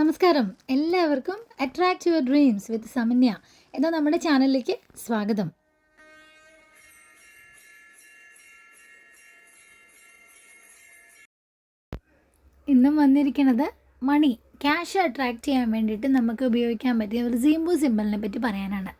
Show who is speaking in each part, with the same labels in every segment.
Speaker 1: നമസ്കാരം. എല്ലാവർക്കും attract your dreams with Samanya എന്ന നമ്മുടെ ചാനലിലേക്ക് സ്വാഗതം. ഇന്നും വന്നിരിക്കുന്നത് മണി ക്യാഷ് അട്രാക്റ്റ് ചെയ്യാൻ വേണ്ടിയിട്ട് നമുക്ക് ഉപയോഗിക്കാൻ പറ്റിയ ഒരു സീംബു സിമ്പിളിനെ പറ്റി പറയാനാണ്.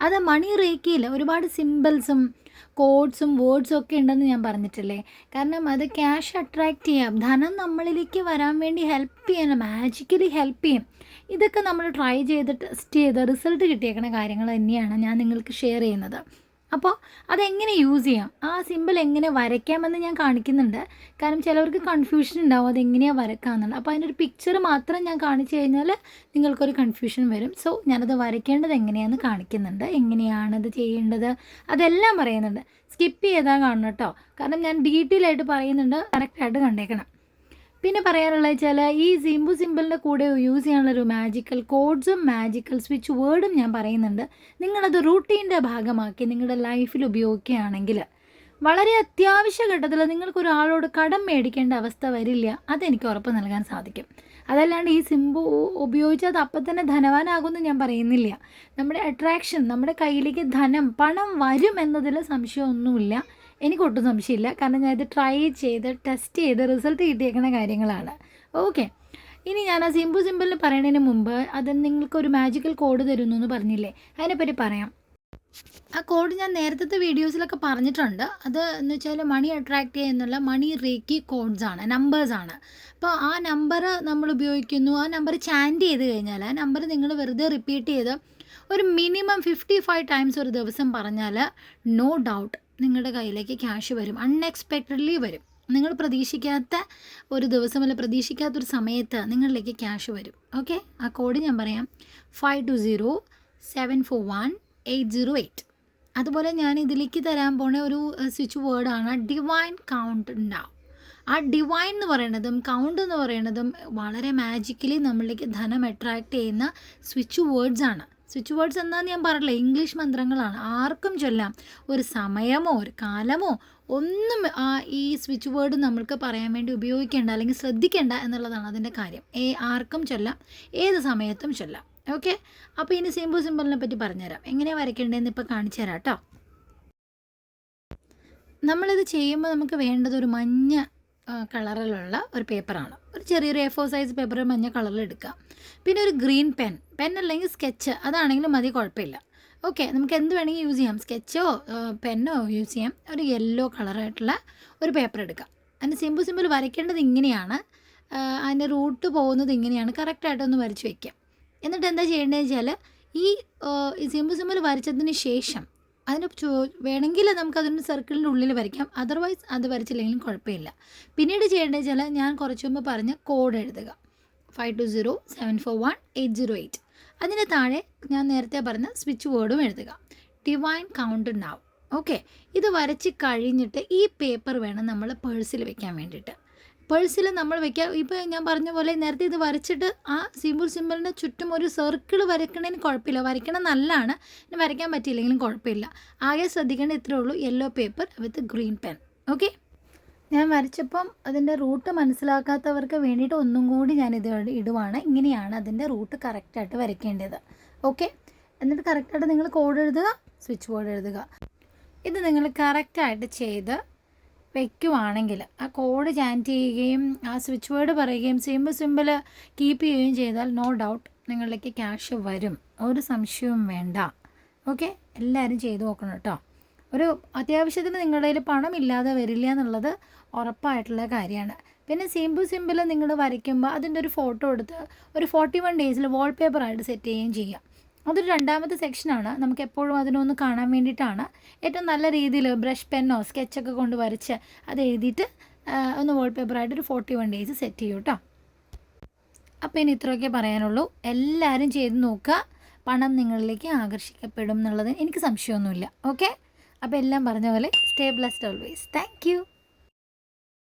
Speaker 1: അത് മണി റേക്കിയിൽ ഒരുപാട് സിമ്പിൾസും കോഡ്സും വേർഡ്സും ഒക്കെ ഉണ്ടെന്ന് ഞാൻ പറഞ്ഞിട്ടില്ലേ? കാരണം അത് ക്യാഷ് അട്രാക്റ്റ് ചെയ്യാം. ധനം നമ്മളിലേക്ക് വരാൻ വേണ്ടി ഹെൽപ്പ് ചെയ്യണം മാജിക്കലി ഹെൽപ്പ് ചെയ്യും. ഇതൊക്കെ നമ്മൾ ട്രൈ ചെയ്ത് ടെസ്റ്റ് ചെയ്ത് റിസൾട്ട് കിട്ടിയേക്കുന്ന കാര്യങ്ങൾ തന്നെയാണ് ഞാൻ നിങ്ങൾക്ക് ഷെയർ ചെയ്യുന്നത്. അപ്പോൾ അതെങ്ങനെ യൂസ് ചെയ്യാം? ആ സിമ്പിൾ എങ്ങനെ വരയ്ക്കാമെന്ന് ഞാൻ കാണിക്കുന്നുണ്ട്. കാരണം ചിലവർക്ക് കൺഫ്യൂഷൻ ഉണ്ടാവും അതെങ്ങനെയാണ് വരക്കാമെന്നുള്ളത് അപ്പോൾ അതിന്റെ ഒരു പിക്ചർ മാത്രം ഞാൻ കാണിച്ചു കഴിഞ്ഞാൽ നിങ്ങൾക്കൊരു കൺഫ്യൂഷൻ വരും. സോ ഞാനത് വരയ്ക്കേണ്ടത് എങ്ങനെയാണെന്ന് കാണിക്കുന്നുണ്ട്. എങ്ങനെയാണത് ചെയ്യേണ്ടത്? അതെല്ലാം പറയുന്നുണ്ട്. സ്കിപ്പ് ചെയ്താൽ കാണണം കേട്ടോ കാരണം ഞാൻ ഡീറ്റെയിൽ ആയിട്ട് പറയുന്നുണ്ട്. കറക്റ്റായിട്ട് കണ്ടേക്കണം. പിന്നെ പറയാനുള്ള വെച്ചാൽ ഈ സിംബു സിമ്പിളിന്റെ കൂടെ യൂസ് ചെയ്യാനുള്ളൊരു മാജിക്കൽ കോഡ്സും മാജിക്കൽ സ്വിച്ച് വേർഡും ഞാൻ പറയുന്നുണ്ട്. നിങ്ങളത് റൂട്ടീന്റെ ഭാഗമാക്കി നിങ്ങളുടെ ലൈഫിൽ ഉപയോഗിക്കുകയാണെങ്കിൽ വളരെ അത്യാവശ്യ ഘട്ടത്തിൽ നിങ്ങൾക്ക് ഒരാളോട് കടം മേടിക്കേണ്ട അവസ്ഥ വരില്ല. അതെനിക്ക് ഉറപ്പ് നൽകാൻ സാധിക്കും. അതല്ലാണ്ട് ഈ സിംബു ഉപയോഗിച്ചാൽ അത് അപ്പം തന്നെ ധനവാനാകുമെന്ന് ഞാൻ പറയുന്നില്ല. നമ്മുടെ അട്രാക്ഷൻ നമ്മുടെ കയ്യിലേക്ക് ധനം പണം വരും എന്നതിൽ സംശയമൊന്നുമില്ല. എനിക്കൊട്ടും സംശയമില്ല. കാരണം ഞാൻ ഇത് ട്രൈ ചെയ്ത് ടെസ്റ്റ് ചെയ്ത് റിസൾട്ട് കിട്ടിയേക്കുന്ന കാര്യങ്ങളാണ്. ഓക്കെ ഇനി ഞാൻ ആ സിമ്പിൾ സിമ്പിളിന് പറയുന്നതിന് മുമ്പ് അത് നിങ്ങൾക്കൊരു മാജിക്കൽ കോഡ് തരുന്നു എന്ന് പറഞ്ഞില്ലേ? അതിനെപ്പറ്റി പറയാം. ആ കോഡ് ഞാൻ നേരത്തെ വീഡിയോസിലൊക്കെ പറഞ്ഞിട്ടുണ്ട്. അത് എന്ന് വെച്ചാൽ മണി അട്രാക്റ്റ് ചെയ്യുന്നുള്ള മണി റേക്കി കോഡ്സ് ആണ് നമ്പേഴ്സ് ആണ്. അപ്പോൾ ആ നമ്പർ നമ്മൾ ഉപയോഗിക്കുന്നു. ആ നമ്പർ ചാൻഡ് ചെയ്ത് കഴിഞ്ഞാൽ ആ നമ്പർ നിങ്ങൾ വെറുതെ റിപ്പീറ്റ് ചെയ്ത് ഒരു മിനിമം ഫിഫ്റ്റി ഫൈവ് ടൈംസ് ഒരു ദിവസം പറഞ്ഞാൽ നോ ഡൗട്ട് നിങ്ങളുടെ കയ്യിലേക്ക് ക്യാഷ് വരും. അൺഎക്സ്പെക്റ്റഡ്ലി വരും. നിങ്ങൾ പ്രതീക്ഷിക്കാത്ത ഒരു ദിവസം അല്ല പ്രതീക്ഷിക്കാത്ത ഒരു സമയത്ത് നിങ്ങളിലേക്ക് ക്യാഷ് വരും. ഓക്കെ ആ കോഡ് ഞാൻ പറയാം. Five two zero seven four one eight zero eight അതുപോലെ ഞാൻ ഇതിലേക്ക് തരാൻ പോണ ഒരു സ്വിച്ച് വേർഡാണ് ഡിവൈൻ കൗണ്ട് ഉണ്ടാവും ആ ഡിവൈൻ എന്ന് പറയുന്നതും കൗണ്ട് എന്ന് പറയുന്നതും വളരെ മാജിക്കലി നമ്മളിലേക്ക് ധനം അട്രാക്റ്റ് ചെയ്യുന്ന സ്വിച്ച് വേർഡ്സ് ആണ്. സ്വിച്ച് വേർഡ്സ് എന്താണെന്ന് ഞാൻ പറഞ്ഞില്ല? ഇംഗ്ലീഷ് മന്ത്രങ്ങളാണ്. ആർക്കും ചൊല്ലാം. ഒരു സമയമോ ഒരു കാലമോ ഒന്നും ഈ സ്വിച്ച് വേർഡ് നമ്മൾക്ക് പറയാൻ വേണ്ടി ഉപയോഗിക്കേണ്ട അല്ലെങ്കിൽ ശ്രദ്ധിക്കേണ്ട എന്നുള്ളതാണ് അതിന്റെ കാര്യം. ഏ ആർക്കും ചൊല്ലാം. ഏത് സമയത്തും ചൊല്ലാം. ഓക്കെ? അപ്പോൾ ഇനി സിമ്പിൾ സിമ്പിളിനെ പറ്റി പറഞ്ഞുതരാം. എങ്ങനെയാണ് വരയ്ക്കേണ്ടതെന്ന് ഇപ്പോൾ കാണിച്ചു തരാം കേട്ടോ. നമ്മളിത് ചെയ്യുമ്പോൾ നമുക്ക് വേണ്ടത് ഒരു മഞ്ഞ കളറിലുള്ള ഒരു പേപ്പറാണ്. ഒരു ചെറിയൊരു എ ഫോർ സൈസ് പേപ്പർ മഞ്ഞ കളറിൽ എടുക്കുക പിന്നെ ഒരു ഗ്രീൻ പെൻ പെൻ അല്ലെങ്കിൽ സ്കെച്ച് അതാണെങ്കിലും മതി കുഴപ്പമില്ല. ഓക്കെ നമുക്ക് എന്ത് വേണമെങ്കിൽ യൂസ് ചെയ്യാം. സ്കെച്ചോ പെന്നോ യൂസ് ചെയ്യാം. ഒരു യെല്ലോ കളറായിട്ടുള്ള ഒരു പേപ്പർ എടുക്കാം. അതിന്റെ സിമ്പിൾ സിമ്പിൾ വരയ്ക്കേണ്ടത് ഇങ്ങനെയാണ്. അതിന്റെ റൂട്ട് പോകുന്നത് ഇങ്ങനെയാണ്. കറക്റ്റായിട്ടൊന്ന് വരച്ച് വയ്ക്കാം എന്നിട്ട് എന്താ ചെയ്യേണ്ടതെന്ന് വെച്ചാൽ ഈ സിമ്പിൾ സിമ്പിൾ വരച്ചതിന് ശേഷം അതിന് ചോ വേണമെങ്കിൽ നമുക്ക് അതിന് സർക്കിളിന്റെ ഉള്ളിൽ വരയ്ക്കാം. അതർവൈസ് അത് വരച്ചില്ലെങ്കിലും കുഴപ്പമില്ല. പിന്നീട് ചെയ്യേണ്ടത് വെച്ചാൽ ഞാൻ കുറച്ച് മുമ്പ് പറഞ്ഞ കോഡ് എഴുതുക. Five two zero seven four one eight zero eight അതിന് താഴെ ഞാൻ നേരത്തെ പറഞ്ഞ സ്വിച്ച് ബോർഡും എഴുതുക. ഡിവൈൻ കൗണ്ട് ഉണ്ടാവും ഓക്കെ ഇത് വരച്ച് കഴിഞ്ഞിട്ട് ഈ പേപ്പർ വേണം നമ്മൾ പേഴ്സിൽ വെക്കാൻ വേണ്ടിയിട്ട്. പേഴ്സിൽ നമ്മൾ വെക്കുക ഇപ്പോൾ ഞാൻ പറഞ്ഞ പോലെ നേരത്തെ ഇത് വരച്ചിട്ട് ആ സിമ്പിൾ സിമ്പിളിന് ചുറ്റും ഒരു സർക്കിൾ വരയ്ക്കണതിന് കുഴപ്പമില്ല. വരയ്ക്കണം നല്ലതാണ് വരയ്ക്കാൻ പറ്റിയില്ലെങ്കിലും കുഴപ്പമില്ല. ആകെ ശ്രദ്ധിക്കേണ്ട ഇത്രേ ഉള്ളൂ. Yellow paper with green pen okay ഞാൻ വരച്ചപ്പം അതിന്റെ റൂട്ട് മനസ്സിലാക്കാത്തവർക്ക് വേണ്ടിയിട്ട് ഒന്നും കൂടി ഞാനിത് ഇടുവാണ്. ഇങ്ങനെയാണ് അതിന്റെ റൂട്ട് കറക്റ്റായിട്ട് വരയ്ക്കേണ്ടത്. ഓക്കെ എന്നിട്ട് കറക്റ്റായിട്ട് നിങ്ങൾ കോഡ് എഴുതുക സ്വിച്ച് ബോർഡ് എഴുതുക. ഇത് നിങ്ങൾ കറക്റ്റായിട്ട് ചെയ്ത് വെക്കുവാണെങ്കിൽ ആ കോഡ് ചാന്റ് ചെയ്യുകയും ആ സ്വിച്ച് വേർഡ് പറയുകയും സിമ്പിൾ സിമ്പിൾ കീപ്പ് ചെയ്യുകയും ചെയ്താൽ നോ ഡൗട്ട് നിങ്ങളിലേക്ക് ക്യാഷ് വരും. ഒരു സംശയവും വേണ്ട. ഓക്കെ? എല്ലാവരും ചെയ്തു നോക്കണം കേട്ടോ. ഒരു അത്യാവശ്യത്തിന് നിങ്ങളുടെ കയ്യിൽ പണം ഇല്ലാതെ വരില്ല എന്നുള്ളത് ഉറപ്പായിട്ടുള്ള കാര്യമാണ്. പിന്നെ സിമ്പിൾ സിമ്പിൾ നിങ്ങൾ വരയ്ക്കുമ്പോൾ അതിന്റെ ഒരു ഫോട്ടോ എടുത്ത് ഒരു ഫോർട്ടി വൺ ഡേയ്സിൽ വാൾപേപ്പറായിട്ട് സെറ്റ് ചെയ്യുകയും ചെയ്യാം. അതൊരു രണ്ടാമത്തെ സെക്ഷനാണ് നമുക്ക് എപ്പോഴും അതിനൊന്ന് കാണാൻ വേണ്ടിയിട്ടാണ്. ഏറ്റവും നല്ല രീതിയിൽ ബ്രഷ് പെന്നോ സ്കെച്ചൊക്കെ കൊണ്ട് വരച്ച് അത് എഴുതിയിട്ട് ഒന്ന് വാൾപേപ്പറായിട്ട് ഒരു ഫോർട്ടി വൺ ഡേയ്സ് സെറ്റ് ചെയ്യും കേട്ടോ അപ്പോൾ ഇനി ഇത്രയൊക്കെ പറയാനുള്ളൂ. എല്ലാവരും ചെയ്ത് നോക്കുക. പണം നിങ്ങളിലേക്ക് ആകർഷിക്കപ്പെടും എന്നുള്ളത് എനിക്ക് സംശയമൊന്നുമില്ല. ഓക്കെ അപ്പോൾ എല്ലാം പറഞ്ഞ പോലെ സ്റ്റേ ബ്ലസ്ഡ് ഓൾവേസ് താങ്ക്